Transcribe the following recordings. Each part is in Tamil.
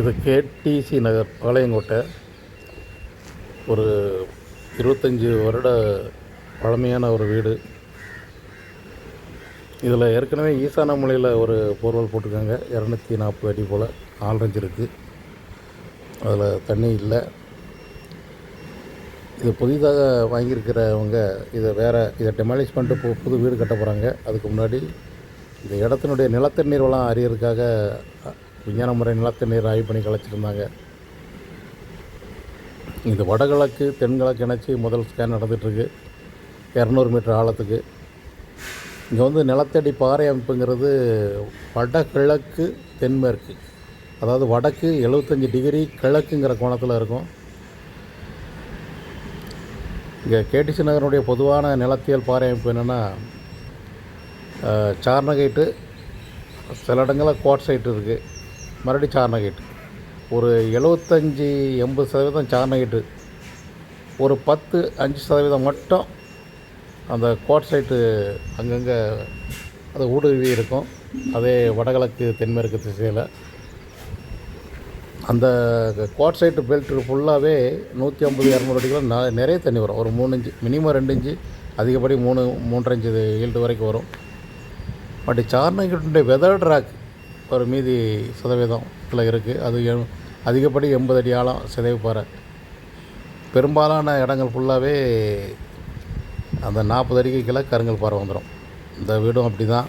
இது கேடிசி நகர் பாளையங்கோட்டை. ஒரு இருபத்தஞ்சி வருட பழமையான ஒரு வீடு. இதில் ஏற்கனவே ஈசான மலையில் ஒரு போர்வல் போட்டிருக்காங்க. இரநூத்தி நாற்பது அடி போல் ஆல்ரஞ்சு இருக்குது அதில் தண்ணி இல்லை. இது புதிதாக வாங்கியிருக்கிறவங்க இதை வேறு இதை டெமாலிஷ் பண்ணிட்டு பு புது வீடு கட்ட போகிறாங்க அதுக்கு முன்னாடி இந்த இடத்தினுடைய நிலத்தண்ணீர் வளம் அறியறதுக்காக விஞ்ஞான முறை நிலத்தண்ணீர் ஆய்வு பண்ணி கலைச்சிருந்தாங்க இது வடகிழக்கு தென்கிழக்கு இணைச்சி முதல் ஸ்கேன் நடந்துகிட்ருக்கு இரநூறு மீட்டர் ஆழத்துக்கு. இங்கே வந்து நிலத்தடி பாறை அமைப்புங்கிறது வடகிழக்கு தென்மேற்கு. அதாவது வடக்கு எழுபத்தஞ்சி டிகிரி கிழக்குங்கிற கோணத்தில் இருக்கும். இங்கே கேடிசி நகருடைய பொதுவான நிலத்தியல் பாறை அமைப்பு என்னென்னா சார்னகைட்டு சில இடங்களில் குவாட்சைட்டு இருக்குது மறுபடி சார்னகைட்டு ஒரு எழுபத்தஞ்சி எண்பது சதவீதம் சார்னகைட்டு ஒரு பத்து அஞ்சு சதவீதம் மட்டும் அந்த குவாட்சைட்டு அங்கங்கே அது ஊடுருவி இருக்கும். அதே வடகிழக்கு தென்மேற்கு திசையில். அந்த குவாட்சைட்டு பெல்ட் ஃபுல்லாகவே நூற்றி ஐம்பது இரநூறு அடிக்கலாம் ந நிறைய தண்ணி வரும். ஒரு மூணு இன்ச்சு மினிமம் ரெண்டு இன்ச்சு அதிகப்படி மூணு மூன்றரை இன்ச்சு ஈல்டு வரைக்கும் வரும். பட் சார்னகிட்டுடைய வெதர் ட்ராக் ஒரு மீதி சதவீதத்தில் இருக்குது அது எ- அதிகப்படி எண்பது அடி ஆழம் சிதைவு பெரும்பாலான இடங்கள் ஃபுல்லாகவே அந்த நாற்பது அடிக்கு கீழே கருங்கல் பாறை வந்துடும் இந்த வீடும் அப்படி தான்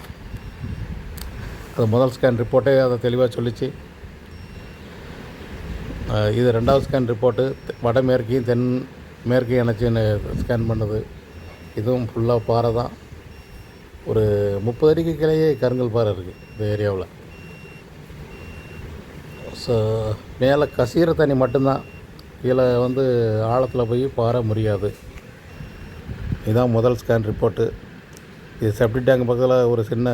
அது முதல் ஸ்கேன் ரிப்போர்ட்டே அதை தெளிவாக சொல்லிச்சு. இது ரெண்டாவது ஸ்கேன் ரிப்போர்ட்டு வடமேற்கையும் தென் மேற்கையும் இணைச்சின்னு ஸ்கேன் பண்ணுது. இதுவும் ஃபுல்லாக பாறை தான். ஒரு முப்பது அடிக்கு கிளையே கருங்கல் பாறை இருக்குது இந்த ஏரியாவில் ஸோ மேலே கசிகிற தண்ணி மட்டும்தான். கீழே வந்து ஆழத்தில் போய் பார முடியாது. இதுதான் முதல் ஸ்கேன் ரிப்போர்ட்டு இது செப்டி டேங்க் பக்கத்தில் ஒரு சின்ன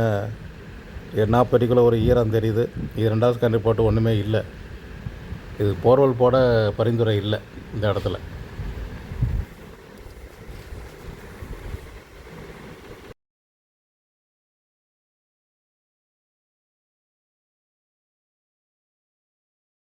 நாற்பது அடிக்குள்ள ஒரு ஈரம் தெரியுது. இது ரெண்டாவது ஸ்கேன் ரிப்போர்ட்டு ஒன்றுமே இல்லை. இது போர்வெல் போட பரிந்துரை இல்லை இந்த இடத்துல.